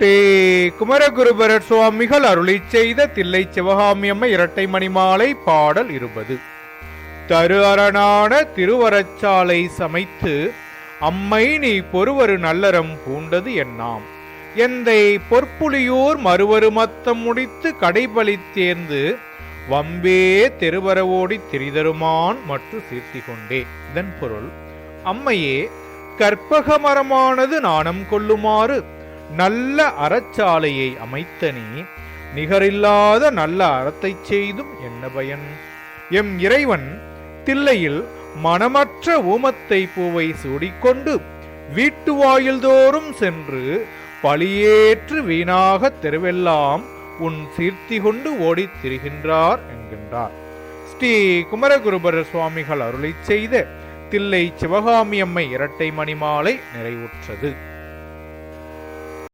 ஸ்ரீ குமரகுருபரர் சுவாமிகள் அருளி செய்த தில்லை சிவகாமியம்மை இரட்டை மணிமாலை பாடல் இருபது. தரு அரணான திருவரச்சாலை சமைத்து அம்மை நீ பொறுவரு நல்லறம் பூண்டது என்னாம். எந்தை பொற்புலியூர் மறுவரு மத்தம் முடித்து கடைபலித்தேர்ந்து வம்பே தெருவரவோடி திரிதருமான் மற்றும் சீர்த்தி கொண்டே. இதன் பொருள் அம்மையே கற்பக மரமானது நாணம் கொள்ளுமாறு நல்ல அறச்சாலையை அமைத்த நீ நிகரில்லாத நல்ல அறத்தை செய்தும் என்ன பயன்? எம் இறைவன் தில்லையில் மனமற்ற ஊமத்தை பூவை சூடிக்கொண்டு வீட்டு வாயில்தோறும் சென்று பழியேற்று வீணாக தெருவெல்லாம் உன் சீர்த்தி கொண்டு ஓடித் திரிகின்றார் என்கின்றார். ஸ்ரீ குமரகுருபர சுவாமிகள் அருளை செய்த தில்லை சிவகாமியம்மை இரட்டை மணிமாலை நிறைவுற்றது.